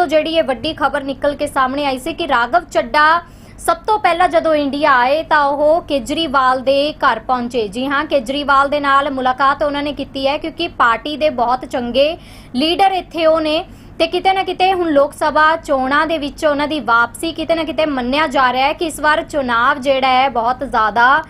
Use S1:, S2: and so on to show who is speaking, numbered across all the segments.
S1: ਤੋਂ ਜਿਹੜੀ ਇਹ ਵੱਡੀ ਖਬਰ ਨਿਕਲ ਕੇ ਸਾਹਮਣੇ ਆਈ ਸੀ ਕਿ ਰਾਘਵ ਚੱਡਾ ਸਭ ਤੋਂ ਪਹਿਲਾਂ ਜਦੋਂ ਇੰਡੀਆ ਆਏ ਤਾਂ ਉਹ ਕੇਜਰੀਵਾਲ ਦੇ ਘਰ ਪਹੁੰਚੇ। ਜੀ ਹਾਂ, ਕੇਜਰੀਵਾਲ ਦੇ ਨਾਲ ਮੁਲਾਕਾਤ ਉਹਨਾਂ ਨੇ ਕੀਤੀ ਹੈ ਕਿਉਂਕਿ ਪਾਰਟੀ ਦੇ ਬਹੁਤ ਚੰਗੇ ਲੀਡਰ ਇੱਥੇ ਉਹ ਨੇ ਤੇ ਕਿਤੇ ਨਾ ਕਿਤੇ ਹੁਣ ਲੋਕ ਸਭਾ ਚੋਣਾਂ ਦੇ ਵਿੱਚ ਉਹਨਾਂ ਦੀ ਵਾਪਸੀ ਕਿਤੇ ਨਾ ਕਿਤੇ ਮੰਨਿਆ ਜਾ ਰਿਹਾ ਹੈ ਕਿ ਇਸ ਵਾਰ ਚੁਣਾਵ ਜਿਹੜਾ ਹੈ ਬਹੁਤ ਜ਼ਿਆਦਾ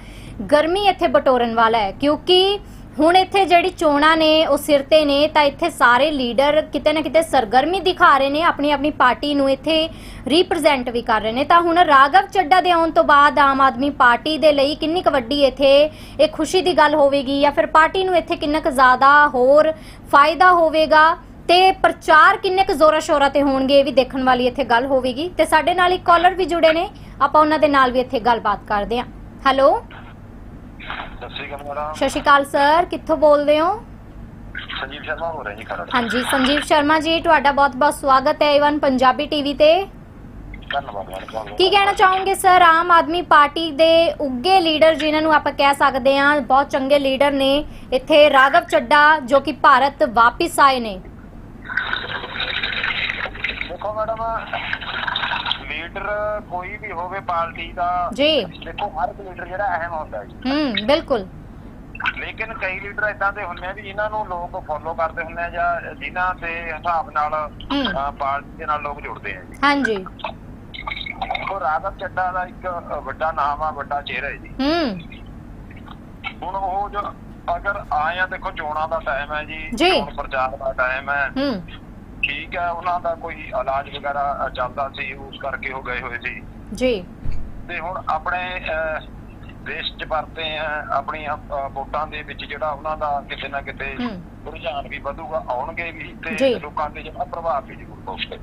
S1: ਗਰਮੀ ਇੱਥੇ ਬਟੋਰਨ ਵਾਲਾ ਹੈ ਕਿਉਂਕਿ ਹੁਣ ਇੱਥੇ ਜਿਹੜੀ ਚੋਣਾਂ ਨੇ, ਉਹ ਸਿਰ ਤੇ ਨੇ, ਤਾਂ ਇੱਥੇ ਸਾਰੇ ਲੀਡਰ ਕਿਤੇ ਨਾ ਕਿਤੇ ਸਰਗਰਮੀ ਦਿਖਾ ਰਹੇ ਨੇ, ਆਪਣੀ ਆਪਣੀ ਪਾਰਟੀ ਨੂੰ ਇੱਥੇ ਰਿਪਰੈਜ਼ੈਂਟ ਵੀ ਕਰ ਰਹੇ ਨੇ। ਤਾਂ ਹੁਣ ਰਾਘਵ ਚੱਡਾ ਦੇ ਆਉਣ ਤੋਂ ਬਾਅਦ ਆਮ ਆਦਮੀ ਪਾਰਟੀ ਦੇ ਲਈ ਕਿੰਨੀ ਕੁ ਵੱਡੀ ਇੱਥੇ ਇਹ ਖੁਸ਼ੀ ਦੀ ਗੱਲ ਹੋਵੇਗੀ ਜਾਂ ਫਿਰ ਪਾਰਟੀ ਨੂੰ ਇੱਥੇ ਕਿੰਨਾ ਕੁ ਜ਼ਿਆਦਾ ਹੋਰ ਫਾਇਦਾ ਹੋਵੇਗਾ? ਤੇ ਪ੍ਰਚਾਰ ਕਿੰਨੇ ਕੁ ਜ਼ੋਰਾ ਸ਼ੋਰਾ ਤੇ ਹੋਣਗੇ, ਇਹ ਵੀ ਦੇਖਣ ਵਾਲੀ ਇੱਥੇ ਗੱਲ ਹੋਵੇਗੀ। ਤੇ ਸਾਡੇ ਨਾਲ ਇੱਕ ਕਾਲਰ ਵੀ ਜੁੜੇ ਨੇ, ਆਪਾਂ ਉਹਨਾਂ ਦੇ ਨਾਲ ਵੀ ਇੱਥੇ ਗੱਲਬਾਤ ਕਰਦੇ ਹਾਂ। ਹੈਲੋ
S2: ਸਤਿ ਸ਼੍ਰੀ ਅਕਾਲ ਮੈਡਮ
S1: ਸਤਿ ਸ਼੍ਰੀ ਅਕਾਲ ਸਰ ਕਿੱਥੋਂ ਬੋਲਦੇ ਹੋ?
S2: ਸੰਜੀਵ ਸ਼ਰਮਾ ਹੋ ਰਿਹਾ ਜੀ ਖਰੜ
S1: ਹਾਂਜੀ ਸੰਜੀਵ ਸ਼ਰਮਾ ਜੀ ਤੁਹਾਡਾ ਬਹੁਤ-ਬਹੁਤ ਸਵਾਗਤ ਹੈ ਈਵਨ ਪੰਜਾਬੀ ਟੀਵੀ ਤੇ।
S2: ਧੰਨਵਾਦ ਮੈਡਮ
S1: ਕੀ ਕਹਿਣਾ ਚਾਹੋਗੇ ਸਰ ਆਮ ਆਦਮੀ ਪਾਰਟੀ ਦੇ ਉੱਗੇ ਲੀਡਰ ਜਿਨ੍ਹਾਂ ਨੂੰ ਆਪਾਂ ਕਹਿ ਸਕਦੇ ਹਾਂ ਬਹੁਤ ਚੰਗੇ ਲੀਡਰ ਨੇ ਇੱਥੇ ਰਾਘਵ ਚੱਡਾ ਜੋ ਕਿ ਭਾਰਤ ਵਾਪਿਸ ਆਏ ਨੇ।
S2: ਦੇਖੋ ਮੈਡਮ ਲੀਡਰ ਕੋਈ ਵੀ ਹੋਵੇ ਪਾਰਟੀ ਦਾ
S1: ਜੀ।
S2: ਦੇਖੋ ਹਰ ਇੱਕ ਲੀਡਰ ਜਿਹੜਾ ਅਹਿਮ ਹੁੰਦਾ ਜੀ
S1: ਹੂੰ ਬਿਲਕੁਲ।
S2: ਲੇਕਿਨ ਕਈ ਲੀਡਰ ਇਦਾਂ ਦੇ ਹੁੰਦੇ ਆ ਵੀ ਜਿਨ੍ਹਾਂ ਨੂੰ ਲੋਕ ਫੋਲੋ ਕਰਦੇ ਹੁੰਦੇ ਆ ਜਾਂ ਜਿਨ੍ਹਾਂ ਦੇ ਹਿਸਾਬ ਨਾਲ ਪਾਰਟੀ ਦੇ ਨਾਲ ਲੋਕ ਜੁੜਦੇ ਆ ਜੀ।
S1: ਹਾਂਜੀ।
S2: ਉਹ ਰਾਘਵ ਚੱਡਾ ਦਾ ਇੱਕ ਵੱਡਾ ਨਾਮ ਆ ਵੱਡਾ ਚਿਹਰਾ ਹੈ ਜੀ।
S1: ਹੂੰ।
S2: ਹੁਣ ਉਹ ਜੋ ਅਗਰ ਆਏ ਆ ਦੇਖੋ ਚੋਣਾਂ ਦਾ ਟਾਈਮ ਹੈ ਜੀ
S1: ਜੀ।
S2: ਚੋਣ ਪ੍ਰਚਾਰ ਦਾ ਟਾਈਮ ਹੈ।
S1: ਹੂੰ।
S2: ਠੀਕ ਹੈ ਉਹਨਾਂ ਦਾ ਕੋਈ ਇਲਾਜ ਵਗੈਰਾ ਚੱਲਦਾ ਸੀ ਉਸ ਕਰਕੇ ਉਹ ਗਏ ਹੋਏ ਸੀ।
S1: ਜੀ।
S2: ਤੇ ਹੁਣ ਆਪਣੇ ਦੇਸ਼ 'ਚ ਵਰਤੇ ਆ ਆਪਣੀਆਂ ਵੋਟਾਂ ਦੇ ਵਿੱਚ ਜਿਹੜਾ ਉਹਨਾਂ ਦਾ ਕਿਤੇ ਨਾ ਕਿਤੇ। ਰੁਝਾਨ ਵੀ ਵਧੂਗਾ ਆਉਣਗੇ ਵੀ। ਤੇ ਲੋਕਾਂ ਤੇ ਜਿਹੜਾ ਪ੍ਰਭਾਵ ਵੀ ਜ਼ਰੂਰ ਪਊਗਾ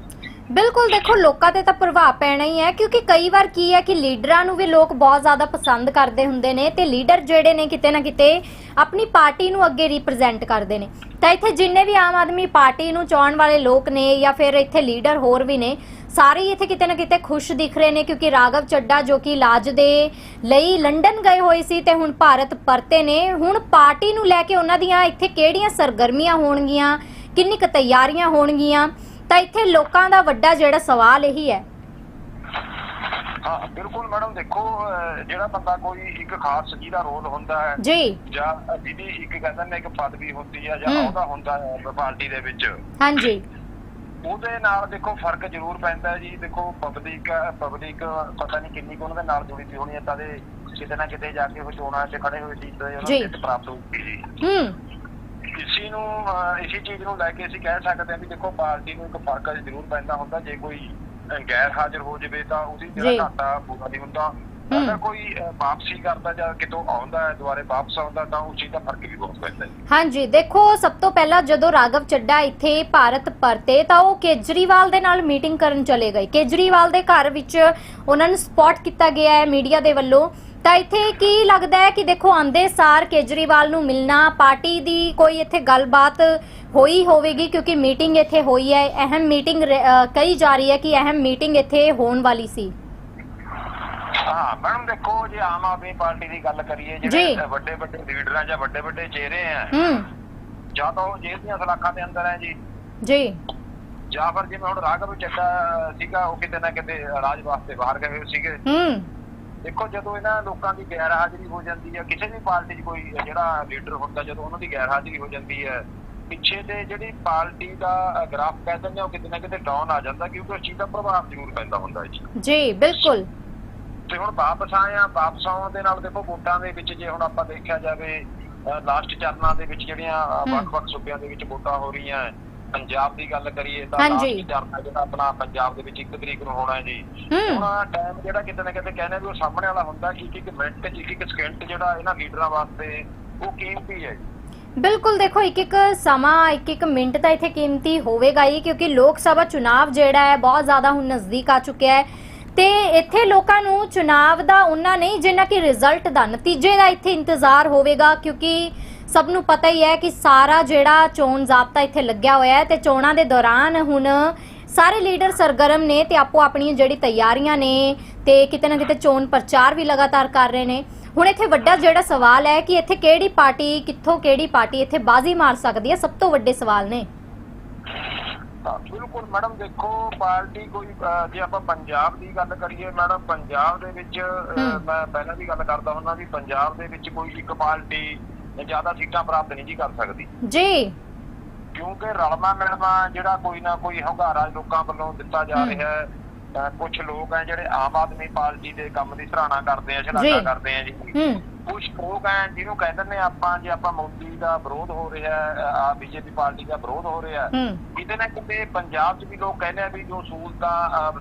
S1: ਬਿਲਕੁਲ ਦੇਖੋ ਲੋਕਾਂ ਤੇ ਤਾਂ ਪ੍ਰਭਾਵ ਪੈਣਾ ਹੀ ਹੈ ਕਿਉਂਕਿ ਕਈ ਵਾਰ ਕੀ ਹੈ ਕਿ ਲੀਡਰਾਂ ਨੂੰ ਵੀ ਲੋਕ ਬਹੁਤ ਜ਼ਿਆਦਾ ਪਸੰਦ ਕਰਦੇ ਹੁੰਦੇ ਨੇ ਤੇ ਲੀਡਰ ਜਿਹੜੇ ਨੇ ਕਿਤੇ ਨਾ ਕਿਤੇ ਆਪਣੀ ਪਾਰਟੀ ਨੂੰ ਅੱਗੇ ਰਿਪਰੈਜ਼ੈਂਟ ਕਰਦੇ ਨੇ ਤਾਂ ਇੱਥੇ ਜਿੰਨੇ ਵੀ ਆਮ ਆਦਮੀ ਪਾਰਟੀ ਨੂੰ ਚਾਹਣ ਵਾਲੇ ਲੋਕ ਨੇ ਜਾਂ ਫਿਰ ਇੱਥੇ ਲੀਡਰ ਹੋਰ ਵੀ ਨੇ ਸਾਰੇ ਹੀ ਇੱਥੇ ਕਿਤੇ ਨਾ ਕਿਤੇ ਖੁਸ਼ ਦਿਖ ਰਹੇ ਨੇ ਕਿਉਂਕਿ ਰਾਘਵ ਚੱਡਾ ਜੋ ਕਿ ਇਲਾਜ ਦੇ ਲਈ ਲੰਡਨ ਗਏ ਹੋਏ ਸੀ ਤੇ ਹੁਣ ਭਾਰਤ ਪਰਤੇ ਨੇ। ਹੁਣ ਪਾਰਟੀ ਨੂੰ ਲੈ ਕੇ ਉਹਨਾਂ ਦੀਆਂ ਇੱਥੇ ਕਿਹੜੀਆਂ ਸਰਗਰਮੀਆਂ ਹੋਣਗੀਆਂ? ਕਿੰਨੀ ਕੁ ਤਿਆਰੀਆਂ ਹੋਣਗੀਆਂ? ਤਾਂ ਇੱਥੇ ਲੋਕਾਂ ਦਾ ਵੱਡਾ ਜਿਹੜਾ ਸਵਾਲ ਇਹੀ ਹੈ।
S2: ਹਾਂ ਬਿਲਕੁਲ ਮੈਡਮ ਦੇਖੋ ਜਿਹੜਾ ਬੰਦਾ ਕੋਈ ਇੱਕ ਖਾਸ ਜਿਹਦਾ ਰੋਲ ਹੁੰਦਾ ਹੈ
S1: ਜੀ।
S2: ਜਾਂ ਜਿਹਦੀ ਇੱਕ ਕਹਿੰਦੇ ਨੇ ਇੱਕ ਪਦਵੀ ਹੁੰਦੀ ਹੈ ਜਾਂ। ਉਹਦਾ ਹੁੰਦਾ ਹੈ ਪਾਰਟੀ ਦੇ ਵਿੱਚ।
S1: ਹਾਂਜੀ।
S2: ਉਹਦੇ ਨਾਲ ਦੇਖੋ ਫ਼ਰਕ ਜ਼ਰੂਰ ਪੈਂਦਾ ਜੀ ਦੇਖੋ ਪਬਲਿਕ ਪਬਲਿਕ ਪਤਾ ਨਹੀਂ ਕਿੰਨੀ ਕੁ ਉਹਨਾਂ ਦੇ ਨਾਲ ਜੁੜੀ ਸੀ ਹੋਣੀ ਹੈ ਤਾਂ ਦੇ ਕਿਤੇ ਨਾ ਕਿਤੇ ਜਾ ਕੇ ਉਹ ਚੋਣਾਂ 'ਚ ਖੜੇ ਹੋਏ ਸੀ ਤੇ ਉਹਨਾਂ। ਨੂੰ ਜਿੱਤ ਪ੍ਰਾਪਤ ਹੋਊਗੀ ਜੀ
S1: ਹੂੰ
S2: ਇਸੀ ਨੂੰ ਅਹ, ਇਸੀ ਚੀਜ਼ ਨੂੰ ਲੈ ਕੇ ਅਸੀਂ ਕਹਿ ਸਕਦੇ ਹਾਂ ਵੀ ਦੇਖੋ ਪਾਰਟੀ ਨੂੰ ਇੱਕ ਫ਼ਰਕ ਜ਼ਰੂਰ ਪੈਂਦਾ ਹੁੰਦਾ ਜੇ ਕੋਈ ਅਹ, ਗੈਰ ਹਾਜ਼ਰ ਹੋ ਜਾਵੇ ਤਾਂ ਉਹਦੀ
S1: ਜੀ।
S2: ਜਿਹੜਾ ਘਾਟਾ ਪੂਰਾ ਨਹੀਂ ਹੁੰਦਾ। ਅਗਰ ਕੋਈ ਵਾਪਸੀ ਕਰਦਾ ਜਾਂ ਕਿਤੋਂ ਆਉਂਦਾ ਹੈ ਦੁਬਾਰੇ ਵਾਪਸ ਆਉਂਦਾ ਤਾਂ ਉਸ ਚੀਜ਼ ਦਾ ਫ਼ਰਕ ਵੀ ਬਹੁਤ ਪੈਂਦਾ ਹੈ।
S1: ਹਾਂਜੀ ਦੇਖੋ ਸਭ ਤੋਂ ਪਹਿਲਾਂ ਜਦੋਂ ਰਾਘਵ ਚੱਡਾ ਇੱਥੇ ਭਾਰਤ ਪਰਤੇ ਤਾਂ ਉਹ ਕੇਜਰੀਵਾਲ ਦੇ ਨਾਲ ਮੀਟਿੰਗ ਕਰਨ ਚਲੇ ਗਏ। ਕੇਜਰੀਵਾਲ ਦੇ ਘਰ ਵਿੱਚ ਉਹਨਾਂ ਨੂੰ ਸਪੌਟ ਕੀਤਾ ਗਿਆ ਹੈ ਮੀਡੀਆ ਦੇ ਵੱਲੋਂ। ਤਾਂ ਇੱਥੇ ਕੀ ਲੱਗਦਾ ਹੈ ਕਿ ਦੇਖੋ ਆਂਦੇ ਸਾਰ ਕੇਜਰੀਵਾਲ ਨੂੰ ਮਿਲਣਾ ਪਾਰਟੀ ਦੀ ਕੋਈ ਇੱਥੇ ਗੱਲਬਾਤ ਹੋਈ ਹੋਵੇਗੀ ਕਿਉਂਕਿ ਮੀਟਿੰਗ ਇੱਥੇ ਹੋਈ ਹੈ। ਅਹਿਮ ਮੀਟਿੰਗ ਕਹੀ ਜਾ ਰਹੀ ਹੈ ਕਿ ਅਹਿਮ ਮੀਟਿੰਗ ਇੱਥੇ ਹੋਣ ਵਾਲੀ ਸੀ।
S2: ਹਾਂ ਮੈਡਮ ਦੇਖੋ ਜੇ ਆਮ ਆਦਮੀ ਪਾਰਟੀ ਦੀ ਗੱਲ ਕਰੀਏ। ਜਿਹੜੇ ਵੱਡੇ ਵੱਡੇ ਲੀਡਰਾਂ ਜਾਂ ਵੱਡੇ ਵੱਡੇ ਚਿਹਰੇ ਆ
S1: ਹੂੰ।
S2: ਜਾਂ ਤਾਂ ਉਹ ਜੇਲ੍ਹ ਦੀਆਂ ਸਲਾਖਾਂ ਦੇ ਅੰਦਰ ਹੈ ਜੀ।
S1: ਜੀ।
S2: ਜਾਂ ਫਿਰ ਜਿਵੇਂ ਹੁਣ ਰਾਘਵ ਚੱਡਾ ਸੀਗਾ ਉਹ ਕਿਤੇ ਨਾ ਕਿਤੇ ਰਾਜ ਵਾਸਤੇ ਬਾਹਰ ਗਏ ਸੀਗੇ।
S1: ਹੂੰ।
S2: ਦੇਖੋ ਜਦੋਂ ਇਹਨਾਂ ਲੋਕਾਂ ਦੀ ਗੈਰ ਹਾਜ਼ਰੀ ਹੋ ਜਾਂਦੀ ਹੈ ਕਿਸੇ ਵੀ ਪਾਰਟੀ 'ਚ ਕੋਈ ਜਿਹੜਾ ਲੀਡਰ ਹੁੰਦਾ ਜਦੋਂ ਉਹਨਾਂ ਦੀ ਗੈਰ ਹਾਜ਼ਰੀ ਹੋ ਜਾਂਦੀ ਹੈ ਪਿੱਛੇ ਦੇ ਜਿਹੜੀ ਪਾਰਟੀ ਦਾ ਗ੍ਰਾਫ ਕਹਿ ਦਿੰਦੇ ਆ, ਉਹ ਕਿਤੇ ਨਾ ਕਿਤੇ ਡਾਊਨ ਆ ਜਾਂਦਾ ਕਿਉਂਕਿ ਉਸ ਚੀਜ਼ ਦਾ ਪ੍ਰਭਾਵ ਜ਼ਰੂਰ ਪੈਂਦਾ ਹੁੰਦਾ ਹੈ ਜੀ।
S1: ਜੀ ਬਿਲਕੁਲ।
S2: ਤੇ ਹੁਣ ਵਾਪਸ ਆਏ ਆ ਵਾਪਸ ਆਉਣ ਦੇ ਨਾਲ ਦੇਖੋ ਵੋਟਾਂ ਦੇ ਵਿੱਚ ਜੇ ਹੁਣ ਆਪਾਂ ਦੇਖਿਆ ਜਾਵੇ ਲਾਸਟ ਚਰਨਾਂ ਦੇ ਵਿੱਚ ਜਿਹੜੀਆਂ। ਵੱਖ-ਵੱਖ ਸੂਬਿਆਂ ਦੇ ਵਿੱਚ ਵੋਟਾਂ ਹੋ ਰਹੀਆਂ ਹੈ। ਪੰਜਾਬ ਦੀ ਗੱਲ ਕਰੀਏ ਤਾਂ। ਲਾਸਟ ਚਰਨ ਜਿਹੜਾ ਆਪਣਾ ਪੰਜਾਬ ਦੇ ਵਿੱਚ 1 ਤਰੀਕ ਨੂੰ ਹੋਣਾ ਹੈ ਜੀ ਹੁਣ ਟਾਈਮ ਜਿਹੜਾ ਕਿਤੇ ਨਾ ਕਿਤੇ ਕਹਿੰਦੇ ਵੀ ਉਹ ਸਾਹਮਣੇ ਵਾਲਾ ਹੁੰਦਾ ਇੱਕ ਇੱਕ ਮਿੰਟ ਇੱਕ ਇੱਕ ਸਕਿੰਟ ਜਿਹੜਾ ਇਹਨਾਂ ਲੀਡਰਾਂ ਵਾਸਤੇ ਉਹ ਕੀਮਤੀ ਹੈ ਜੀ
S1: ਬਿਲਕੁਲ ਦੇਖੋ ਇੱਕ ਇੱਕ ਸਮਾਂ ਇੱਕ ਇੱਕ ਮਿੰਟ ਤਾਂ ਇੱਥੇ ਕੀਮਤੀ ਹੋਵੇਗਾ ਹੀ ਕਿਉਂਕਿ ਲੋਕ ਸਭਾ ਚੁਣਾਵ ਜਿਹੜਾ ਹੈ ਬਹੁਤ ਜ਼ਿਆਦਾ ਹੁਣ ਨਜ਼ਦੀਕ ਆ ਚੁੱਕਿਆ ਹੈ ਤੇ ਇੱਥੇ ਲੋਕਾਂ ਨੂੰ ਚੁਣਾਵ ਦਾ ਉਹਨਾਂ ਨਹੀਂ, ਜਿੰਨਾ ਕਿ ਰਿਜ਼ਲਟ ਦਾ ਨਤੀਜੇ ਦਾ ਇੱਥੇ ਇੰਤਜ਼ਾਰ ਹੋਵੇਗਾ, ਕਿਉਂਕਿ ਸਭ ਨੂੰ ਪਤਾ ਹੀ ਹੈ ਕਿ ਸਾਰਾ ਜਿਹੜਾ ਚੋਣ ਜ਼ਾਬਤਾ ਇੱਥੇ ਲੱਗਿਆ ਹੋਇਆ ਹੈ ਤੇ ਚੋਣਾਂ ਦੇ ਦੌਰਾਨ ਹੁਣ ਸਾਰੇ ਲੀਡਰ ਸਰਗਰਮ ਨੇ ਤੇ ਆਪੋ ਆਪਣੀਆਂ ਜਿਹੜੀ ਤਿਆਰੀਆਂ ਨੇ ਤੇ ਕਿਤੇ ਨਾ ਕਿਤੇ ਚੋਣ ਪ੍ਰਚਾਰ ਵੀ ਲਗਾਤਾਰ ਕਰ ਰਹੇ ਨੇ। ਹੁਣ ਇੱਥੇ ਵੱਡਾ ਜਿਹੜਾ ਸਵਾਲ ਹੈ ਕਿ ਇੱਥੇ ਕਿਹੜੀ ਪਾਰਟੀ, ਕਿੱਥੋਂ ਕਿਹੜੀ ਪਾਰਟੀ ਇੱਥੇ ਬਾਜ਼ੀ ਮਾਰ ਸਕਦੀ ਹੈ? ਸਭ ਤੋਂ ਵੱਡੇ ਸਵਾਲ ਨੇ।
S2: ਬਿਲਕੁਲ ਮੈਡਮ ਦੇਖੋ ਪਾਰਟੀ ਕੋਈ ਜੇ ਆਪਾਂ ਪੰਜਾਬ ਦੀ ਗੱਲ ਕਰੀਏ ਮੈਡਮ ਪੰਜਾਬ ਦੇ ਵਿੱਚ। ਮੈਂ ਪਹਿਲਾਂ ਵੀ ਗੱਲ ਕਰਦਾ ਹੁੰਦਾ ਵੀ ਪੰਜਾਬ ਦੇ ਵਿੱਚ ਕੋਈ ਇੱਕ ਪਾਰਟੀ ਜ਼ਿਆਦਾ ਸੀਟਾਂ ਪ੍ਰਾਪਤ ਨਹੀਂ ਜੀ ਕਰ ਸਕਦੀ
S1: ਜੀ
S2: ਕਿਉਂਕਿ ਰਲਮਾ ਮਿਲਮਾ ਜਿਹੜਾ ਕੋਈ ਨਾ ਕੋਈ ਹੰਗਾਰਾ ਲੋਕਾਂ ਵੱਲੋਂ ਦਿੱਤਾ ਜਾ। ਰਿਹਾ ਹੈ ਕੁਝ ਲੋਕ ਹੈ ਜਿਹੜੇ ਆਮ ਆਦਮੀ ਪਾਰਟੀ ਦੇ ਕੰਮ ਦੀ ਸਰਾਹਨਾ ਕਰਦੇ ਆ। ਸ਼ਲਾਘਾ ਕਰਦੇ ਆ ਜੀ ਕੁਝ ਲੋਕ ਹੈ ਜਿਹਨੂੰ ਕਹਿੰਦੇ ਨੇ ਆਪਾਂ ਜੇ ਆਪਾਂ ਮੋਦੀ ਦਾ ਵਿਰੋਧ ਹੋ ਰਿਹਾ ਆ ਬੀਜੇਪੀ ਪਾਰਟੀ ਦਾ ਵਿਰੋਧ ਹੋ ਰਿਹਾ ਕਿਤੇ ਨਾ ਕਿਤੇ ਪੰਜਾਬ 'ਚ ਵੀ ਲੋਕ ਕਹਿੰਦੇ ਆ ਵੀ ਜੋ ਸਹੂਲਤਾਂ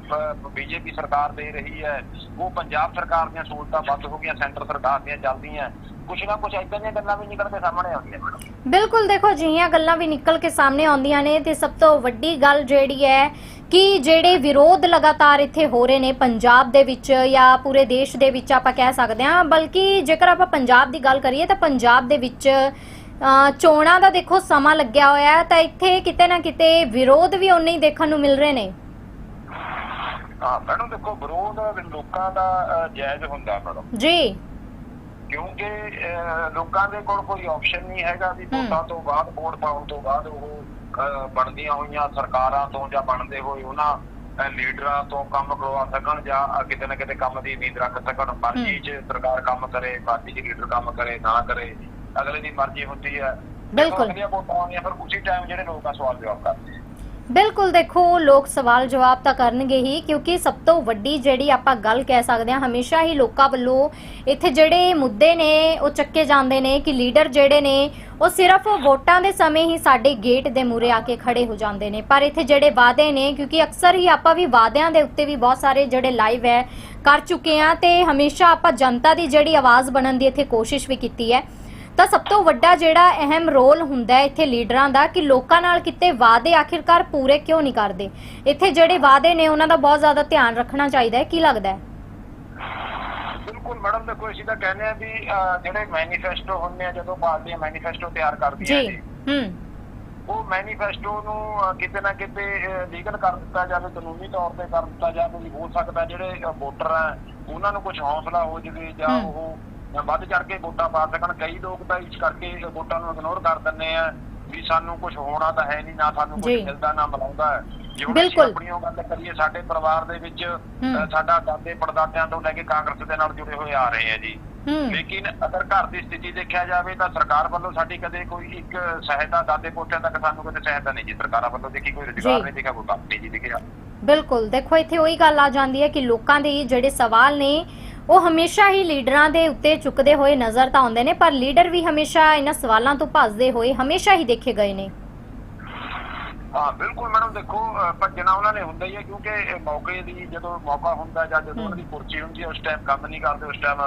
S2: ਬੀਜੇਪੀ ਸਰਕਾਰ ਦੇ ਰਹੀ ਹੈ ਉਹ ਪੰਜਾਬ ਸਰਕਾਰ ਦੀਆਂ ਸਹੂਲਤਾਂ ਵੱਧ ਹੋ ਗਈਆਂ ਸੈਂਟਰ ਸਰਕਾਰ ਦੀਆਂ ਚੱਲਦੀਆਂ ਕੁਛ ਨਾ ਕੁਛ ਏਦਾਂ ਦੀਆਂ ਗੱਲਾਂ ਵੀ ਨਿਕਲ ਕੇ ਸਾਹਮਣੇ ਆਉਂਦੀਆਂ। ਮੈਡਮ
S1: ਬਿਲਕੁਲ ਦੇਖੋ ਜਿਹੀਆਂ ਗੱਲਾਂ ਵੀ ਨਿਕਲ ਕੇ ਸਾਹਮਣੇ ਆਉਂਦੀਆਂ ਨੇ ਤੇ ਸਭ ਤੋਂ ਵੱਡੀ ਗੱਲ ਜਿਹੜੀ ਹੈ ਕਿ ਜਿਹੜੇ ਵਿਰੋਧ ਲਗਾਤਾਰ ਇੱਥੇ ਹੋ ਰਹੇ ਨੇ ਪੰਜਾਬ ਦੇ ਵਿੱਚ ਜਾਂ ਪੂਰੇ ਦੇਸ਼ ਦੇ ਵਿੱਚ ਆਪਾਂ ਕਹਿ ਸਕਦੇ ਹਾਂ ਬਲਕਿ ਜੇਕਰ ਆਪਾਂ ਪੰਜਾਬ ਦੀ ਗੱਲ ਕਰੀਏ ਤਾਂ ਪੰਜਾਬ ਦੇ ਵਿੱਚ ਚੋਣਾਂ ਦਾ ਦੇਖੋ ਸਮਾਂ ਲੱਗਿਆ ਹੋਇਆ ਹੈ ਤਾਂ ਇੱਥੇ ਕਿਤੇ ਨਾ ਕਿਤੇ ਵਿਰੋਧ ਵੀ ਉਨੇ ਹੀ ਦੇਖਣ ਨੂੰ ਮਿਲ ਰਹੇ ਨੇ।
S2: ਹਾਂ ਮੈਡਮ ਦੇਖੋ ਵਿਰੋਧ ਲੋਕਾਂ ਦਾ ਜਾਇਜ਼ ਹੁੰਦਾ ਮੈਡਮ।
S1: ਜੀ।
S2: ਕਿਉਂਕਿ ਲੋਕਾਂ ਦੇ ਕੋਲ ਕੋਈ ਆਪਸ਼ਨ ਨਹੀਂ ਹੈਗਾ ਵੀ। ਵੋਟਾਂ ਤੋਂ ਬਾਅਦ ਵੋਟ ਪਾਉਣ ਤੋਂ ਬਾਅਦ ਉਹ ਬਣਦੀਆਂ ਹੋਈਆਂ ਸਰਕਾਰਾਂ ਤੋਂ ਜਾਂ ਬਣਦੇ ਹੋਏ ਉਹਨਾਂ ਲੀਡਰਾਂ ਤੋਂ ਕੰਮ ਕਰਵਾ ਸਕਣ ਜਾਂ ਕਿਤੇ ਨਾ ਕਿਤੇ ਕੰਮ ਦੀ ਉਮੀਦ ਰੱਖ ਸਕਣ। ਮਰਜ਼ੀ 'ਚ ਸਰਕਾਰ ਕੰਮ ਕਰੇ ਮਰਜ਼ੀ 'ਚ ਲੀਡਰ ਕੰਮ ਕਰੇ ਨਾ ਕਰੇ ਅਗਲੇ ਦੀ ਮਰਜ਼ੀ ਹੁੰਦੀ ਹੈ।
S1: ਬਿਲਕੁਲ।
S2: ਫਿਰ ਉਸੇ ਟਾਈਮ ਜਿਹੜੇ ਲੋਕ ਸਵਾਲ ਜਵਾਬ ਕਰਦੇ
S1: ਬਿਲਕੁਲ ਦੇਖੋ, ਲੋਕ ਸਵਾਲ ਜਵਾਬ ਤਾਂ ਕਰਨਗੇ ਹੀ, ਕਿਉਂਕਿ ਸਭ ਤੋਂ ਵੱਡੀ ਜਿਹੜੀ ਆਪਾਂ ਗੱਲ ਕਹਿ ਸਕਦੇ ਹਾਂ, ਹਮੇਸ਼ਾ ਹੀ ਲੋਕਾਂ ਵੱਲੋਂ ਇੱਥੇ ਜਿਹੜੇ ਮੁੱਦੇ ਨੇ, ਉਹ ਚੱਕੇ ਜਾਂਦੇ ਨੇ ਕਿ ਲੀਡਰ ਜਿਹੜੇ ਨੇ, ਉਹ ਸਿਰਫ ਵੋਟਾਂ ਦੇ ਸਮੇਂ ਹੀ ਸਾਡੇ ਗੇਟ ਦੇ ਮੂਰੇ ਆ ਕੇ ਖੜੇ ਹੋ ਜਾਂਦੇ ਨੇ। ਪਰ ਇੱਥੇ ਜਿਹੜੇ ਵਾਅਦੇ ਨੇ, ਕਿਉਂਕਿ ਅਕਸਰ ਹੀ ਆਪਾਂ ਵੀ ਵਾਅਦਿਆਂ ਦੇ ਉੱਤੇ ਵੀ ਬਹੁਤ ਸਾਰੇ ਜਿਹੜੇ ਲਾਈਵ ਹੈ, ਕਰ ਚੁੱਕੇ ਆ ਤੇ ਹਮੇਸ਼ਾ ਆਪਾਂ ਜਨਤਾ ਦੀ ਜਿਹੜੀ ਆਵਾਜ਼ ਬਣਨ ਦੀ ਇੱਥੇ ਕੋਸ਼ਿਸ਼ ਵੀ ਕੀਤੀ ਹੈ। ਤਾਂ ਸਭ ਤੋਂ ਵੱਡਾ ਜਿਹੜਾ ਅਹਿਮ ਰੋਲ ਹੁੰਦਾ ਹੈ ਇੱਥੇ ਲੀਡਰਾਂ ਦਾ ਕਿ ਲੋਕਾਂ ਨਾਲ ਕਿਤੇ ਵਾਅਦੇ ਆਖਿਰਕਾਰ ਪੂਰੇ ਕਿਉਂ ਨਹੀਂ ਕਰਦੇ? ਇੱਥੇ ਜਿਹੜੇ ਵਾਅਦੇ ਨੇ ਉਹਨਾਂ ਦਾ ਬਹੁਤ ਜ਼ਿਆਦਾ ਧਿਆਨ ਰੱਖਣਾ ਚਾਹੀਦਾ ਹੈ ਕੀ ਲੱਗਦਾ ਹੈ?
S2: ਬਿਲਕੁਲ ਮੈਡਮ ਦੇਖੋ ਅਸੀਂ ਤਾਂ ਕਹਿੰਦੇ ਆ ਵੀ ਜਿਹੜੇ ਮੈਨੀਫੈਸਟੋ ਹੁੰਦੇ ਆ ਜਦੋਂ ਪਾਰਟੀਆਂ ਮੈਨੀਫੈਸਟੋ ਤਿਆਰ ਕਰਦੀਆਂ
S1: ਜੀ
S2: ਨੇ
S1: ਹੂੰ।
S2: ਉਹ ਮੈਨੀਫੈਸਟੋ ਨੂੰ ਕਿਤੇ ਨਾ ਕਿਤੇ ਲੀਗਲ ਕਰ ਦਿੱਤਾ ਜਾਵੇ ਕਾਨੂੰਨੀ ਤੌਰ ਤੇ ਕਰ ਦਿੱਤਾ ਜਾਵੇ ਵੀ ਹੋ ਸਕਦਾ ਜਿਹੜੇ ਵੋਟਰ ਆ ਉਹਨਾਂ ਨੂੰ ਕੁਝ ਹੌਸਲਾ ਹੋ ਜਾਵੇ ਜਾਂ। ਉਹ ਵੱਧ ਚੜ ਕੇ ਵੋਟਾਂ ਪਾ ਸਕਣ। ਕਈ ਲੋਕ ਤਾਂ ਇਸ ਕਰਕੇ ਵੋਟਾਂ ਨੂੰ ਇਗਨੋਰ ਕਰ ਦਿੰਦੇ ਆ ਵੀ ਸਾਨੂੰ ਕੁਝ ਹੋਣਾ ਤਾਂ ਹੈ ਨਹੀਂ ਨਾ ਸਾਨੂੰ ਕੁਝ। ਮਿਲਦਾ ਨਾ ਮਿਲਾਉਂਦਾ
S1: ਬਿਲਕੁਲ।
S2: ਆਪਣੀ ਉਹ ਗੱਲ ਕਰੀਏ ਸਾਡੇ ਪਰਿਵਾਰ ਦੇ ਵਿੱਚ ਸਾਡਾ ਦਾਦੇ ਪੜਦਾਦਿਆਂ ਤੋਂ ਲੈ ਕੇ ਕਾਂਗਰਸ ਦੇ ਨਾਲ ਜੁੜੇ ਹੋਏ ਆ ਰਹੇ ਆ ਜੀ। ਲੇਕਿਨ ਅਗਰ ਘਰ ਦੀ ਸਥਿਤੀ ਦੇਖਿਆ ਜਾਵੇ ਤਾਂ ਸਰਕਾਰ ਵੱਲੋਂ ਸਾਡੀ ਕਦੇ ਕੋਈ ਇੱਕ ਸਹਾਇਤਾ ਦਾਦੇ ਪੋਤਿਆਂ ਤੱਕ ਸਾਨੂੰ ਕਦੇ ਸਹਾਇਤਾ ਨਹੀਂ ਜੀ। ਸਰਕਾਰਾਂ ਵੱਲੋਂ ਦੇਖੀ ਕੋਈ ਰੁਜ਼ਗਾਰ। ਨਹੀਂ ਦਿਖਿਆ ਕੋਈ ਕੰਮ ਨਹੀਂ ਜੀ ਦਿਖਿਆ।
S1: ਬਿਲਕੁਲ। ਦੇਖੋ ਇੱਥੇ ਉਹੀ ਗੱਲ ਆ ਜਾਂਦੀ ਹੈ ਕਿ ਲੋਕਾਂ ਦੇ ਜਿਹੜੇ ਸਵਾਲ ਨੇ ਉਹ ਹਮੇਸ਼ਾ ਹੀ ਲੀਡਰਾਂ ਦੇ ਉੱਤੇ ਚੁੱਕਦੇ ਹੋਏ ਨਜ਼ਰ ਤਾਂ ਆਉਂਦੇ ਨੇ ਪਰ ਲੀਡਰ ਵੀ ਹਮੇਸ਼ਾ ਇਹਨਾਂ ਸਵਾਲਾਂ ਤੋਂ ਭੱਜਦੇ ਹੋਏ ਹਮੇਸ਼ਾ ਹੀ ਦੇਖੇ ਗਏ ਨੇ
S2: ਹਾਂ ਬਿਲਕੁਲ ਮੈਡਮ ਦੇਖੋ ਭੱਜਣਾ ਉਹਨਾਂ ਨੇ ਹੁੰਦਾ ਹੀ ਹੈ ਕਿਉਂਕਿ ਮੌਕੇ ਦੀ ਜਦੋਂ ਮੌਕਾ ਹੁੰਦਾ ਜਾਂ ਜਦੋਂ ਉਹਨਾਂ ਦੀ ਕੁਰਸੀ ਹੁੰਦੀ ਹੈ ਉਸ ਟਾਈਮ ਕੰਮ ਨਹੀਂ ਕਰਦੇ ਉਸ ਟਾਈਮ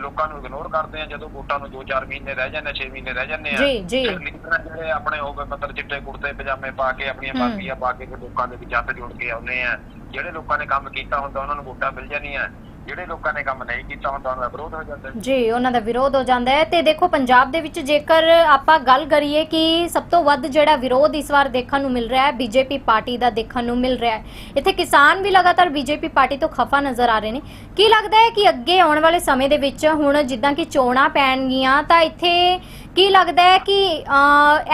S2: ਲੋਕਾਂ ਨੂੰ ਇਗਨੋਰ ਕਰਦੇ ਆ ਜਦੋਂ ਵੋਟਾਂ ਨੂੰ 2-4 ਮਹੀਨੇ ਰਹਿ ਜਾਂਦੇ 6 ਮਹੀਨੇ ਰਹਿ ਜਾਂਦੇ ਆ
S1: ਜੀ, ਜੀ।
S2: ਜਿਹੜੇ ਆਪਣੇ ਹੋ ਗਏ ਮਤਲਬ ਚਿੱਟੇ ਕੁੜਤੇ ਪਜਾਮੇ ਪਾ ਕੇ ਆਪਣੀਆਂ। ਬਾਗੀਆਂ ਪਾ ਕੇ ਲੋਕਾਂ ਦੇ ਵਿੱਚ ਹੱਥ ਜੋੜ ਕੇ ਆਉਂਦੇ ਆ ਜਿਹੜੇ ਲੋਕਾਂ ਨੇ ਕੰਮ ਕੀਤਾ ਹੁੰਦਾ ਉਹਨਾਂ ਨੂੰ ਵੋਟਾਂ ਮਿਲ ਜਾਂਦੀਆਂ ਜਿਹੜੇ ਲੋਕਾਂ ਨੇ ਕੰਮ ਨਹੀਂ ਕੀਤਾ ਹੁੰਦਾ ਉਹਨਾਂ ਦਾ ਵਿਰੋਧ ਹੋ ਜਾਂਦਾ ਹੈ।
S1: ਜੀ, ਉਹਨਾਂ ਦਾ ਵਿਰੋਧ ਹੋ ਜਾਂਦਾ ਹੈ। ਤੇ ਦੇਖੋ, ਪੰਜਾਬ ਦੇ ਵਿੱਚ ਜੇਕਰ ਆਪਾਂ ਗੱਲ ਕਰੀਏ ਕਿ ਸਭ ਤੋਂ ਵੱਧ ਜਿਹੜਾ ਵਿਰੋਧ ਇਸ ਵਾਰ ਦੇਖਣ ਨੂੰ ਮਿਲ ਰਿਹਾ ਹੈ, ਬੀਜੇਪੀ ਪਾਰਟੀ ਦਾ ਦੇਖਣ ਨੂੰ ਮਿਲ ਰਿਹਾ ਹੈ। ਇੱਥੇ ਕਿਸਾਨ ਵੀ ਲਗਾਤਾਰ ਬੀਜੇਪੀ ਪਾਰਟੀ ਤੋਂ ਖਫਾ ਨਜ਼ਰ ਆ ਰਹੇ ਨੇ। ਕੀ ਲੱਗਦਾ ਹੈ ਕਿ ਅੱਗੇ ਆਉਣ ਵਾਲੇ ਸਮੇਂ ਦੇ ਵਿੱਚ ਹੁਣ ਜਿੱਦਾਂ ਕਿ ਚੋਣਾਂ ਪੈਣਗੀਆਂ, ਤਾਂ ਇੱਥੇ ਕੀ ਲੱਗਦਾ ਹੈ ਕਿ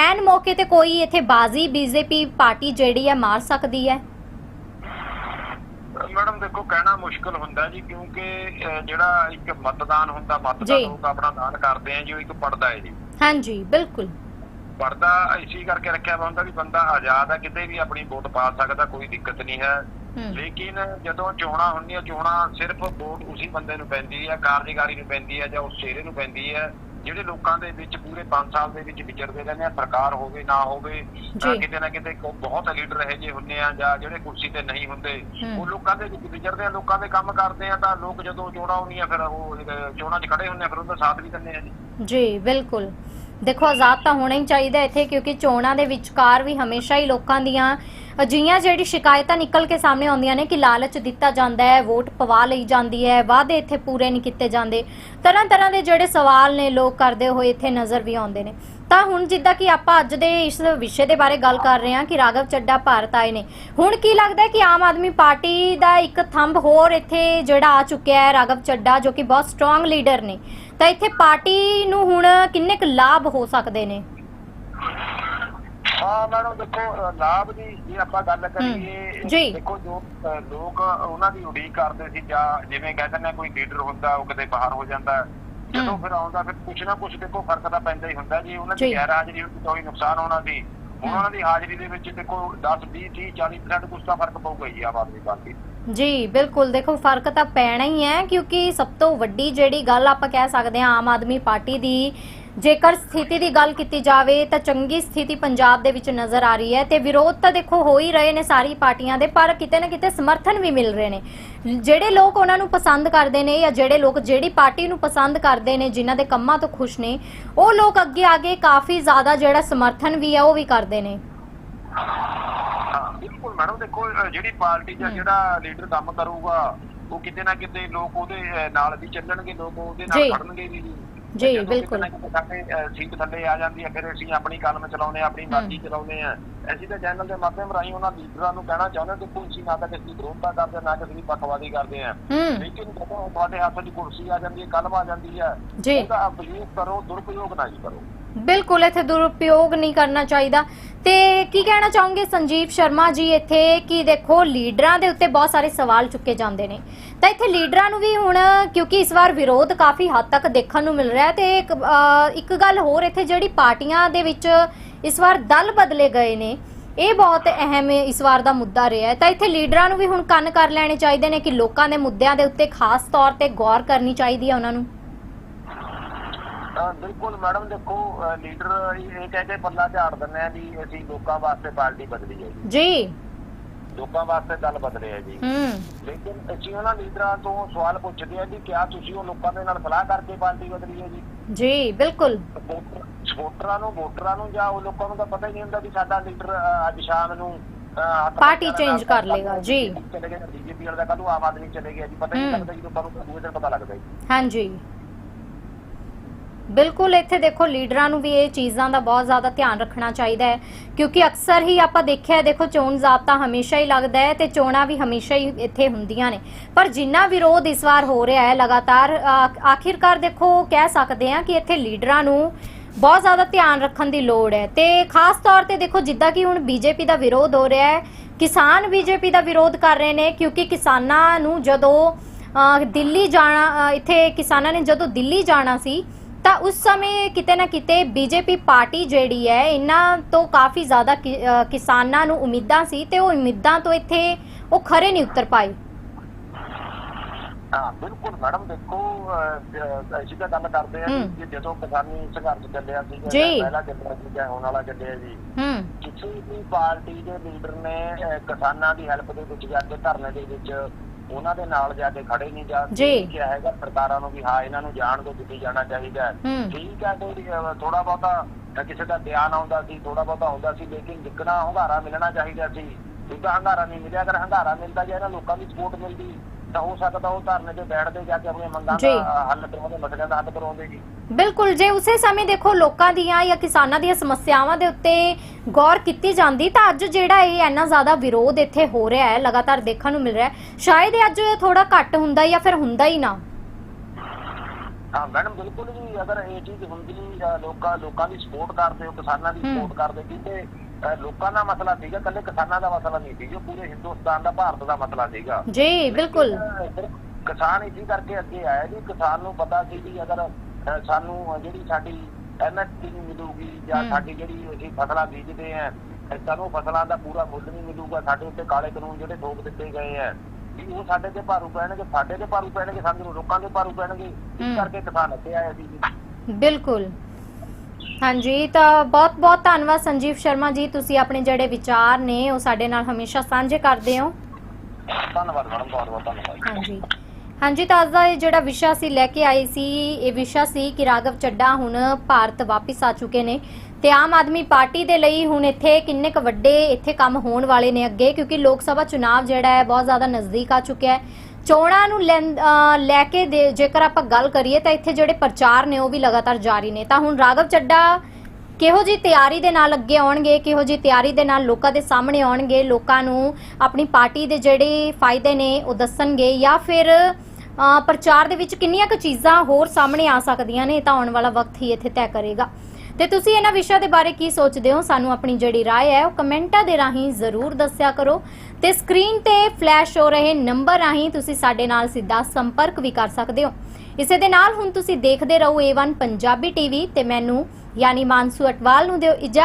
S1: ਐਨ ਮੌਕੇ ਤੇ ਕੋਈ ਇੱਥੇ ਬਾਜ਼ੀ ਬੀਜੇਪੀ ਪਾਰਟੀ ਜਿਹੜੀ ਹੈ ਮਾਰ ਸਕਦੀ ਹੈ?
S2: ਮੈਡਮ ਦੇਖੋ ਕਹਿਣਾ ਮੁਸ਼ਕਲ ਹੁੰਦਾ ਜੀ ਕਿਉਂਕਿ ਜਿਹੜਾ ਇੱਕ ਮਤਦਾਨ ਹੁੰਦਾ ਮਤ ਦਾ
S1: ਜੀ।
S2: ਲੋਕ ਆਪਣਾ ਦਾਨ ਕਰਦੇ ਆ ਜੀ ਉਹ ਇੱਕ ਪੜਦਾ ਹੈ ਜੀ।
S1: ਹਾਂਜੀ ਬਿਲਕੁਲ।
S2: ਪਰਦਾ ਇਸੀ ਕਰਕੇ ਰੱਖਿਆ ਵਾ ਹੁੰਦਾ ਵੀ ਬੰਦਾ ਆਜ਼ਾਦ ਹੈ ਕਿਤੇ ਵੀ ਆਪਣੀ ਵੋਟ ਪਾ ਸਕਦਾ ਕੋਈ ਦਿੱਕਤ ਨਹੀਂ ਹੂੰ। ਲੇਕਿਨ ਜਦੋਂ ਚੋਣਾਂ ਹੁੰਦੀਆਂ ਚੋਣਾਂ ਸਿਰਫ ਵੋਟ ਉਸੇ ਬੰਦੇ ਨੂੰ ਪੈਂਦੀ ਹੈ ਕਾਰਜਕਾਰੀ ਨੂੰ ਪੈਂਦੀ ਹੈ ਜਾਂ ਉਸ ਚਿਹਰੇ ਨੂੰ ਪੈਂਦੀ ਹੈ। ਜਿਹੜੇ ਲੋਕਾਂ ਦੇ ਵਿੱਚ ਪੂਰੇ 5 ਸਾਲ ਦੇ ਵਿੱਚ ਵਿਚਰਦੇ ਰਹਿੰਦੇ ਆ ਸਰਕਾਰ ਹੋਵੇ ਨਾ ਹੋਵੇ
S1: ਜੀ।
S2: ਕਿਤੇ ਨਾ ਕਿਤੇ ਬਹੁਤ ਲੀਡਰ ਇਹੋ ਜਿਹੇ ਹੁੰਦੇ ਆ ਜਾਂ ਜਿਹੜੇ ਕੁਰਸੀ ਤੇ ਨਹੀਂ ਹੁੰਦੇ। ਉਹ ਲੋਕਾਂ ਦੇ ਵਿੱਚ ਵਿਚਰਦੇ ਆ ਲੋਕਾਂ ਦੇ ਕੰਮ ਕਰਦੇ ਆ ਤਾਂ ਲੋਕ ਜਦੋਂ ਚੋਣਾਂ ਆਉਂਦੀਆਂ ਫਿਰ ਉਹ ਚੋਣਾਂ 'ਚ ਖੜੇ ਹੁੰਦੇ ਆ ਫਿਰ ਉਹਦਾ ਸਾਥ ਵੀ ਦਿੰਦੇ ਆ ਜੀ
S1: ਜੀ ਬਿਲਕੁਲ ਦੇਖੋ ਆਜ਼ਾਦ ਤਾਂ ਹੋਣਾ ਹੀ ਚਾਹੀਦਾ ਇੱਥੇ ਕਿਉਂਕਿ ਚੋਣਾਂ ਦੇ ਵਿਚਕਾਰ ਵੀ ਹਮੇਸ਼ਾ ਹੀ ਲੋਕਾਂ ਦੀਆਂ ਅਜਿਹੀਆਂ ਜਿਹੜੀ ਸ਼ਿਕਾਇਤਾਂ ਨਿਕਲ ਕੇ ਸਾਹਮਣੇ ਆਉਂਦੀਆਂ ਨੇ ਕਿ ਲਾਲਚ ਦਿੱਤਾ ਜਾਂਦਾ ਹੈ, ਵੋਟ ਪਵਾ ਲਈ ਜਾਂਦੀ ਹੈ, ਵਾਅਦੇ ਇੱਥੇ ਪੂਰੇ ਨਹੀਂ ਕੀਤੇ ਜਾਂਦੇ। ਤਰ੍ਹਾਂ ਤਰ੍ਹਾਂ ਦੇ ਜਿਹੜੇ ਸਵਾਲ ਨੇ ਲੋਕ ਕਰਦੇ ਹੋਏ ਇੱਥੇ ਨਜ਼ਰ ਵੀ ਆਉਂਦੇ ਨੇ। ਤਾਂ ਹੁਣ ਜਿੱਦਾਂ ਕਿ ਆਪਾਂ ਅੱਜ ਦੇ ਇਸ ਵਿਸ਼ੇ ਦੇ ਬਾਰੇ ਗੱਲ ਕਰ ਰਹੇ ਹਾਂ ਕਿ ਰਾਘਵ ਚੱਡਾ ਭਾਰਤ ਆਏ ਨੇ। ਹੁਣ ਕੀ ਲੱਗਦਾ ਕਿ ਆਮ ਆਦਮੀ ਪਾਰਟੀ ਦਾ ਇੱਕ ਥੰਬ ਹੋਰ ਇੱਥੇ ਜਿਹੜਾ ਆ ਚੁੱਕਿਆ ਹੈ, ਰਾਘਵ ਚੱਡਾ, ਜੋ ਕਿ ਬਹੁਤ ਸਟਰੋਂਗ ਲੀਡਰ ਨੇ। ਤਾਂ ਇੱਥੇ ਪਾਰਟੀ ਨੂੰ ਹੁਣ ਕਿੰਨੇ ਕੁ ਲਾਭ ਹੋ ਸਕਦੇ ਨੇ?
S2: ਹਾਂ ਮੈਡਮ ਦੇਖੋ ਲਾਭ ਦੀ ਜੇ ਆਪਾਂ ਗੱਲ ਕਰੀਏ। ਦੇਖੋ ਜੋ ਲੋਕ ਉਹਨਾਂ ਦੀ ਉਡੀਕ ਕਰਦੇ ਸੀ ਜਾਂ ਜਿਵੇਂ ਕਹਿੰਦੇ ਨੇ ਕੋਈ ਲੀਡਰ ਹੁੰਦਾ ਉਹ ਕਿਤੇ ਬਾਹਰ ਹੋ ਜਾਂਦਾ। ਜਦੋਂ। ਫਿਰ ਆਉਂਦਾ ਫਿਰ ਕੁਛ ਨਾ ਕੁਛ ਦੇਖੋ ਫ਼ਰਕ ਤਾਂ ਪੈਂਦਾ ਹੀ ਹੁੰਦਾ ਜੀ ਉਹਨਾਂ ਦੀ। ਗੈਰ ਹਾਜ਼ਰੀ ਤਾਂ ਉਹੀ ਨੁਕਸਾਨ ਹੋਣਾ ਸੀ ਉਹਨਾਂ ਦੀ ਹਾਜ਼ਰੀ ਦੇ ਵਿੱਚ ਦੇਖੋ 10 20 30 40% ਕੁਛ ਤਾਂ ਫ਼ਰਕ ਪਊਗਾ ਹੀ ਆਮ ਆਦਮੀ ਪਾਰਟੀ
S1: ਜੀ ਬਿਲਕੁਲ ਦੇਖੋ ਫ਼ਰਕ ਤਾਂ ਪੈਣਾ ਹੀ ਹੈ ਕਿਉਂਕਿ ਸਭ ਤੋਂ ਵੱਡੀ ਜਿਹੜੀ ਗੱਲ ਆਪਾਂ ਕਹਿ ਸਕਦੇ ਹਾਂ ਆਮ ਆਦਮੀ ਪਾਰਟੀ ਦੀ ਜੇਕਰ ਸਥਿਤੀ ਦੀ ਗੱਲ ਕੀਤੀ ਜਾਵੇ ਤਾਂ ਚੰਗੀ ਸਥਿਤੀ ਪੰਜਾਬ ਦੇ ਵਿੱਚ ਨਜ਼ਰ ਆ ਰਹੀ ਹੈ ਤੇ ਵਿਰੋਧ ਤਾਂ ਦੇਖੋ ਹੋ ਹੀ ਰਹੇ ਨੇ ਸਾਰੀ ਪਾਰਟੀਆਂ ਦੇ ਪਰ ਕਿਤੇ ਨਾ ਕਿਤੇ ਸਮਰਥਨ ਵੀ ਮਿਲ ਰਹੇ ਨੇ ਜਿਹੜੇ ਲੋਕ ਉਹਨਾਂ ਨੂੰ ਪਸੰਦ ਕਰਦੇ ਨੇ ਜਾਂ ਜਿਹੜੇ ਲੋਕ ਜਿਹੜੀ ਪਾਰਟੀ ਨੂੰ ਪਸੰਦ ਕਰਦੇ ਨੇ ਜਿਨ੍ਹਾਂ ਦੇ ਕੰਮਾਂ ਤੋਂ ਖੁਸ਼ ਨੇ ਉਹ ਲੋਕ ਅੱਗੇ ਆਗੇ ਕਾਫੀ ਜ਼ਿਆਦਾ ਜਿਹੜਾ ਸਮਰਥਨ ਵੀ ਹੈ ਉਹ ਵੀ ਕਰਦੇ ਨੇ
S2: ਬਿਲਕੁਲ ਮੈਡਮ ਦੇਖੋ ਜਿਹੜੀ ਪਾਰਟੀ ਜਾਂ। ਜਿਹੜਾ ਲੀਡਰ ਕੰਮ ਕਰੂਗਾ ਉਹ ਕਿਤੇ ਨਾ ਕਿਤੇ ਲੋਕ ਉਹਦੇ ਨਾਲ ਵੀ ਚੱਲਣਗੇ ਲੋਕ ਉਹਦੇ। ਨਾਲ ਖੜਨਗੇ ਵੀ
S1: ਜੀ, ਬਿਲਕੁਲ।
S2: ਸਾਡੇ ਸੀਟ ਥੱਲੇ ਆ ਜਾਂਦੀ ਹੈ ਫਿਰ ਅਸੀਂ ਆਪਣੀ ਕਲਮ ਚਲਾਉਂਦੇ ਹਾਂ ਆਪਣੀ ਮਰਜ਼ੀ ਚਲਾਉਂਦੇ ਹਾਂ। ਅਸੀਂ ਤਾਂ ਚੈਨਲ ਦੇ ਮਾਧਿਅਮ ਰਾਹੀਂ ਉਹਨਾਂ ਲੀਡਰਾਂ ਨੂੰ ਕਹਿਣਾ ਚਾਹੁੰਦੇ ਕਿ ਕੋਈ ਅਸੀਂ ਨਾ ਤਾਂ ਕਿਸੇ ਦੀ ਵਿਰੋਧਤਾ ਕਰਦੇ ਹਾਂ, ਨਾ ਕਿਸੇ ਦੀ ਪੱਖਵਾਦੀ ਕਰਦੇ ਆ
S1: ਹੂੰ।
S2: ਲੇਕਿਨ ਜਦੋਂ ਤੁਹਾਡੇ ਹੱਥ 'ਚ ਕੁਰਸੀ ਆ ਜਾਂਦੀ ਹੈ ਕਲਮ ਆ ਜਾਂਦੀ ਹੈ। ਉਹਦਾ ਉਪਯੋਗ ਕਰੋ ਦੁਰਉਪਯੋਗ ਨਾ ਜੀ ਕਰੋ।
S1: ਬਿਲਕੁਲ ਇੱਥੇ ਦੁਰਉਪਯੋਗ ਨਹੀਂ ਕਰਨਾ ਚਾਹੀਦਾ। ਤੇ ਕੀ ਕਹਿਣਾ ਚਾਹੋਗੇ ਸੰਜੀਵ ਸ਼ਰਮਾ ਜੀ ਇੱਥੇ ਕਿ ਦੇਖੋ ਲੀਡਰਾਂ ਦੇ ਉੱਤੇ ਬਹੁਤ ਸਾਰੇ ਸਵਾਲ ਚੁੱਕੇ ਜਾਂਦੇ ਨੇ। ਤਾਂ ਇੱਥੇ ਲੀਡਰਾਂ ਨੂੰ ਵੀ ਹੁਣ ਕਿਉਂਕਿ ਇਸ ਵਾਰ ਵਿਰੋਧ ਕਾਫੀ ਹੱਦ ਤੱਕ ਦੇਖਣ ਨੂੰ ਮਿਲ ਰਿਹਾ ਤੇ ਇੱਕ ਇੱਕ ਗੱਲ ਹੋਰ ਇੱਥੇ ਜਿਹੜੀ ਪਾਰਟੀਆਂ ਦੇ ਵਿੱਚ ਇਸ ਵਾਰ ਦਲ ਬਦਲੇ ਗਏ ਨੇ, ਇਹ ਬਹੁਤ ਅਹਿਮ ਇਸ ਵਾਰ ਦਾ ਮੁੱਦਾ ਰਿਹਾ ਹੈ। ਤਾਂ ਇੱਥੇ ਲੀਡਰਾਂ ਨੂੰ ਵੀ ਹੁਣ ਕੰਨ ਕਰ ਲੈਣੇ ਚਾਹੀਦੇ ਨੇ ਕਿ ਲੋਕਾਂ ਦੇ ਮੁੱਦਿਆਂ ਦੇ ਉੱਤੇ ਖਾਸ ਤੌਰ ਤੇ ਗੌਰ ਕਰਨੀ ਚਾਹੀਦੀ ਹੈ ਉਹਨਾਂ ਨੂੰ।
S2: ਬਿਲਕੁਲ ਮੈਡਮ ਦੇਖੋ ਲੀਡਰ ਇਹ ਕਹਿ ਕੇ ਪੱਲਾ ਝਾੜ ਦਿੰਦੇ ਆ ਵੀ ਅਸੀਂ ਲੋਕਾਂ ਵਾਸਤੇ ਪਾਰਟੀ ਬਦਲੀ ਹੈ ਜੀ। ਲੋਕਾਂ ਵਾਸਤੇ ਦਲ ਬਦਲੇ ਹੈ ਜੀ। ਲੇਕਿਨ ਅਸੀਂ ਉਹਨਾਂ ਲੀਡਰਾਂ ਤੋਂ ਸਵਾਲ ਪੁੱਛਦੇ ਆ ਵੀ ਕਿਆ ਤੁਸੀਂ ਉਹ ਲੋਕਾਂ ਦੇ ਨਾਲ ਸਲਾਹ ਕਰਕੇ ਪਾਰਟੀ ਬਦਲੀ ਹੈ ਜੀ?
S1: ਜੀ ਬਿਲਕੁਲ।
S2: ਵੋਟਰ- ਨੂੰ ਵੋਟਰਾਂ ਨੂੰ ਜਾਂ ਉਹ ਲੋਕਾਂ ਨੂੰ ਤਾਂ ਪਤਾ ਹੀ ਨਹੀਂ ਹੁੰਦਾ ਵੀ ਸਾਡਾ ਲੀਡਰ ਅੱਜ ਸ਼ਾਮ ਨੂੰ
S1: ਪਾਰਟੀ change ਕਰ ਲਏਗਾ, ਜੀ।
S2: ਚਲੇ ਗਏ ਬੀਜੇਪੀ ਵਾਲਾ ਕੱਲ ਨੂੰ ਆਮ ਆਦਮੀ ਚਲੇ ਗਿਆ ਜੀ ਪਤਾ ਨਹੀਂ। ਲੱਗਦਾ ਜੀ ਲੋਕਾਂ ਨੂੰ ਦੂਜੇ ਦਿਨ ਪਤਾ ਲੱਗਦਾ ਜੀ।
S1: ਹਾਂਜੀ। ਬਿਲਕੁਲ ਇੱਥੇ ਦੇਖੋ, ਲੀਡਰਾਂ ਨੂੰ ਵੀ ਇਹ ਚੀਜ਼ਾਂ ਦਾ ਬਹੁਤ ਜ਼ਿਆਦਾ ਧਿਆਨ ਰੱਖਣਾ ਚਾਹੀਦਾ ਹੈ, ਕਿਉਂਕਿ ਅਕਸਰ ਹੀ ਆਪਾਂ ਦੇਖਿਆ ਦੇਖੋ, ਚੋਣ ਜ਼ਾਬਤਾ ਹਮੇਸ਼ਾ ਹੀ ਲੱਗਦਾ ਹੈ ਤੇ ਚੋਣਾਂ ਵੀ ਹਮੇਸ਼ਾ ਹੀ ਇੱਥੇ ਹੁੰਦੀਆਂ ਨੇ। ਪਰ ਜਿੰਨਾ ਵਿਰੋਧ ਇਸ ਵਾਰ ਹੋ ਰਿਹਾ ਹੈ, ਲਗਾਤਾਰ ਆਖਿਰਕਾਰ ਦੇਖੋ, ਕਹਿ ਸਕਦੇ ਹਾਂ ਕਿ ਇੱਥੇ ਲੀਡਰਾਂ ਨੂੰ ਬਹੁਤ ਜ਼ਿਆਦਾ ਧਿਆਨ ਰੱਖਣ ਦੀ ਲੋੜ ਹੈ। ਤੇ ਖਾਸ ਤੌਰ ਤੇ ਦੇਖੋ, ਜਿੱਦਾਂ ਕਿ ਹੁਣ ਬੀਜੇਪੀ ਦਾ ਵਿਰੋਧ ਹੋ ਰਿਹਾ ਹੈ, ਕਿਸਾਨ ਬੀਜੇਪੀ ਦਾ ਵਿਰੋਧ ਕਰ ਰਹੇ ਨੇ, ਕਿਉਂਕਿ ਕਿਸਾਨਾਂ ਨੂੰ ਜਦੋਂ ਦਿੱਲੀ ਜਾਣਾ ਇੱਥੇ ਕਿਸਾਨਾਂ ਨੇ ਜਦੋਂ ਦਿੱਲੀ ਜਾਣਾ ਸੀ ਤਾਂ ਉਸ ਸਮੇਂ ਕਿਤੇ ਨਾ ਕਿਤੇ ਬੀਜੇਪੀ ਪਾਰਟੀ ਜਿਹੜੀ ਹੈ ਇਹਨਾਂ ਤੋਂ ਕਾਫੀ ਜ਼ਿਆਦਾ ਕਿਸਾਨਾਂ ਨੂੰ ਉਮੀਦਾਂ ਸੀ ਤੇ ਉਹ ਉਮੀਦਾਂ ਤੋਂ ਇੱਥੇ ਉਹ ਖਰੇ ਨਹੀਂ ਉਤਰ ਪਾਏ
S2: ਹਾਂ ਬਿਲਕੁਲ ਮੈਡਮ ਦੇਖੋ ਅਸੀਂ ਤਾਂ ਗੱਲ ਕਰਦੇ ਆ। ਕਿ ਜਦੋਂ ਕਿਸਾਨੀ ਸੰਘਰਸ਼ ਚੱਲਿਆ ਸੀ। ਪਹਿਲਾ ਚੱਲਿਆ ਸੀ ਜਾਂ ਹੁਣ ਵਾਲਾ ਚੱਲਿਆ ਜੀ
S1: ਹੂੰ
S2: ਕਿਸੇ ਵੀ ਪਾਰਟੀ ਦੇ ਲੀਡਰ ਨੇ ਕਿਸਾਨਾਂ ਦੀ ਹੈਲਪ ਦੇ ਵਿੱਚ ਜਾ ਕੇ ਧਰਨੇ ਦੇ ਵਿੱਚ ਉਹਨਾਂ ਦੇ ਨਾਲ ਜਾ ਕੇ ਖੜੇ ਨਹੀਂ ਜਾ
S1: ਜੀ।
S2: ਕਿਹਾ ਹੈਗਾ ਸਰਕਾਰਾਂ ਨੂੰ ਵੀ ਹਾਂ ਇਹਨਾਂ ਨੂੰ ਜਾਣ ਦੋ ਦਿੱਤੀ ਜਾਣਾ ਚਾਹੀਦਾ ਹੈ।
S1: ਹੂੰ।
S2: ਠੀਕ ਹੈ ਕੋਈ ਥੋੜਾ ਬਹੁਤਾ ਅਹ, ਕਿਸੇ ਦਾ ਬਿਆਨ ਆਉਂਦਾ ਸੀ ਥੋੜਾ ਬਹੁਤਾ ਆਉਂਦਾ ਸੀ ਲੇਕਿਨ ਜਿੱਕਣਾ ਹੰਗਾਰਾ ਮਿਲਣਾ ਚਾਹੀਦਾ ਸੀ ਜਿੱਦਾਂ ਹੰਗਾਰਾ ਨਹੀਂ ਮਿਲਿਆ ਅਗਰ ਹੰਗਾਰਾ ਮਿਲਦਾ ਜਾਂ ਇਹਨਾਂ ਲੋਕਾਂ ਦੀ ਸਪੋਰਟ ਮਿਲਦੀ ਤਾਂ ਹੋ ਸਕਦਾ ਉਹ ਧਰਨੇ ਤੇ ਬੈਠਦੇ ਜਾ ਕੇ ਆਪਣੀਆਂ ਮੰਗਾਂ
S1: ਜੀ।
S2: ਦਾ ਹੱਲ ਕਰਾਉਂਦੇ ਮਸਲਿਆਂ ਦਾ ਹੱਲ ਕਰਾਉਂਦੇ ਜੀ
S1: ਬਿਲਕੁਲ ਜੇ ਉਸੇ ਸਮੇਂ ਦੇਖੋ ਲੋਕਾਂ ਦੀਆਂ ਜਾਂ ਕਿਸਾਨਾਂ ਦੀਆਂ ਸਮੱਸਿਆਵਾਂ ਦੇ ਉੱਤੇ ਗੌਰ ਕੀਤੀ ਜਾਂਦੀ ਤਾਂ ਅੱਜ ਜਿਹੜਾ ਇਹ ਇੰਨਾ ਜ਼ਿਆਦਾ ਵਿਰੋਧ ਇੱਥੇ ਹੋ ਰਿਹਾ ਹੈ ਲਗਾਤਾਰ ਦੇਖਣ ਨੂੰ ਮਿਲ ਰਿਹਾ ਹੈ ਸ਼ਾਇਦ ਇਹ ਅੱਜ ਥੋੜਾ ਘੱਟ ਹੁੰਦਾ ਜਾਂ ਫਿਰ ਹੁੰਦਾ ਹੀ ਨਾ
S2: ਹਾਂ ਮੈਡਮ ਬਿਲਕੁਲ ਜੀ ਅਗਰ ਇਹ ਚੀਜ਼ ਹੁੰਦੀ ਅਹ, ਲੋਕਾਂ ਲੋਕਾਂ ਦੀ ਸਪੋਰਟ ਕਰਦੇ ਹੋ ਕਿਸਾਨਾਂ ਦੀ
S1: ਹੂੰ।
S2: ਸਪੋਰਟ ਕਰਦੇ ਅਹ, ਲੋਕਾਂ ਦਾ ਮਸਲਾ ਸੀਗਾ ਕੱਲੇ ਕਿਸਾਨਾਂ ਦਾ ਮਸਲਾ ਨਹੀਂ ਸੀ ਜੋ ਪੂਰੇ ਹਿੰਦੁਸਤਾਨ ਦਾ ਭਾਰਤ ਦਾ ਮਸਲਾ ਸੀਗਾ।
S1: ਜੀ ਬਿਲਕੁਲ।
S2: ਕਿਸਾਨ ਇਸੇ ਕਰਕੇ ਅੱਗੇ ਆਇਆ ਜੀ ਕਿਸਾਨ ਨੂੰ ਪਤਾ ਸੀ ਵੀ ਅਗਰ ਸਾਨੂੰ ਜਿਹੜੀ ਸਾਡੀ ਐਮਐਸਪੀ ਨਹੀਂ ਮਿਲੂਗੀ ਜਾਂ। ਸਾਡੀ ਜਿਹੜੀ ਅਸੀਂ ਫਸਲਾਂ ਬੀਜਦੇ ਆ ਸਾਨੂੰ ਫਸਲਾਂ ਦਾ ਪੂਰਾ ਮੁੱਲ ਨਹੀਂ ਮਿਲੂਗਾ ਸਾਡੇ ਉੱਤੇ ਕਾਲੇ ਕਾਨੂੰਨ ਜਿਹੜੇ ਠੋਕ ਦਿੱਤੇ ਗਏ ਆ। ਵੀ ਉਹ ਸਾਡੇ ਤੇ ਭਾਰੂ ਪੈਣਗੇ ਸਾਡੇ ਤੇ ਭਾਰੂ ਪੈਣਗੇ ਸਾਨੂੰ ਲੋਕਾਂ ਦੇ ਭਾਰੂ ਪੈਣਗੇ। ਇਸ ਕਰਕੇ ਕਿਸਾਨ ਅੱਗੇ ਆਏ ਸੀ ਜੀ।
S1: ਬਿਲਕੁਲ। ਹਾਂਜੀ ਤਾਂ ਬਹੁਤ ਬਹੁਤ ਧੰਨਵਾਦ ਸੰਜੀਵ ਸ਼ਰਮਾ ਜੀ ਤੁਸੀਂ ਆਪਣੇ ਜਿਹੜੇ ਵਿਚਾਰ ਨੇ ਉਹ ਸਾਡੇ ਨਾਲ ਹਮੇਸ਼ਾ ਸਾਂਝੇ ਕਰਦੇ ਹੋ।
S2: ਧੰਨਵਾਦ ਮੈਡਮ ਬਹੁਤ ਬਹੁਤ ਧੰਨਵਾਦ।
S1: ਹਾਂਜੀ। ਹਾਂਜੀ ਤਾਂ ਅੱਜ ਦਾ ਇਹ ਜਿਹੜਾ ਵਿਸ਼ਾ ਸੀ ਲੈ ਕੇ ਆਏ ਸੀ ਇਹ ਵਿਸ਼ਾ ਸੀ ਕਿ ਰਾਘਵ ਚੱਡਾ ਹੁਣ ਭਾਰਤ ਵਾਪਿਸ ਆ ਚੁੱਕੇ ਨੇ। ਤੇ ਆਮ ਆਦਮੀ ਪਾਰਟੀ ਦੇ ਲਈ ਹੁਣ ਇੱਥੇ ਕਿੰਨੇ ਕ ਵੱਡੇ ਇੱਥੇ ਕੰਮ ਹੋਣ ਵਾਲੇ ਨੇ ਅੱਗੇ ਕਿਉਂਕਿ ਲੋਕ ਸਭਾ ਚੁਣਾਵ ਜਿਹੜਾ ਹੈ ਬਹੁਤ ਜ਼ਿਆਦਾ ਨਜ਼ਦੀਕ ਆ ਚੁੱਕਿਆ ਹੈ। ਚੋਣਾਂ ਨੂੰ ਲੈਂ- ਲੈ ਕੇ ਦੇ- ਜੇਕਰ ਆਪਾਂ ਗੱਲ ਕਰੀਏ ਤਾਂ ਇੱਥੇ ਜਿਹੜੇ ਪ੍ਰਚਾਰ ਨੇ ਉਹ ਵੀ ਲਗਾਤਾਰ ਜਾਰੀ ਨੇ। ਤਾਂ ਹੁਣ ਰਾਘਵ ਚੱਡਾ ਕਿਹੋ ਜੀ ਤਿਆਰੀ ਦੇ ਨਾਲ ਅੱਗੇ ਆਉਣਗੇ, ਕਿਹੋ ਜੀ ਤਿਆਰੀ ਦੇ ਨਾਲ ਲੋਕਾਂ ਦੇ ਸਾਹਮਣੇ ਆਉਣਗੇ, ਲੋਕਾਂ ਨੂੰ ਆਪਣੀ ਪਾਰਟੀ ਦੇ ਜਿਹੜੇ ਫਾਇਦੇ ਨੇ ਉਹ ਦੱਸਣਗੇ ਜਾਂ ਫਿਰ ਪ੍ਰਚਾਰ ਦੇ ਵਿੱਚ ਕਿੰਨੀਆਂ ਕੁ ਚੀਜ਼ਾਂ ਹੋਰ ਸਾਹਮਣੇ ਆ ਸਕਦੀਆਂ ਨੇ ਤਾਂ ਆਉਣ ਵਾਲਾ ਵਕਤ ਹੀ ਇੱਥੇ ਤੈਅ ਕਰੇਗਾ। ਤੇ ਤੁਸੀਂ ਇਹਨਾਂ ਵਿਸ਼ਿਆਂ ਦੇ ਬਾਰੇ ਕੀ ਸੋਚਦੇ ਹੋ ਸਾਨੂੰ ਆਪਣੀ ਜਿਹੜੀ رائے ਹੈ ਉਹ ਕਮੈਂਟਾਂ ਦੇ ਰਾਹੀਂ ਜ਼ਰੂਰ ਦੱਸਿਆ ਕਰੋ ਤੇ ਸਕਰੀਨ ਤੇ ਫਲੈਸ਼ ਹੋ ਰਹੇ ਨੰਬਰ ਰਾਹੀਂ ਤੁਸੀਂ ਸਾਡੇ ਨਾਲ ਸਿੱਧਾ ਸੰਪਰਕ ਵੀ ਕਰ ਸਕਦੇ ਹੋ ਇਸੇ ਦੇ ਨਾਲ ਹੁਣ ਤੁਸੀਂ ਦੇਖਦੇ ਰਹੋ A1 ਪੰਜਾਬੀ ਟੀਵੀ ਤੇ ਮੈਨੂੰ ਯਾਨੀ ਮਾਨਸੂ ਅਟਵਾਲ ਨੂੰ ਦਿਓ ਇਜਾਜ਼ਤ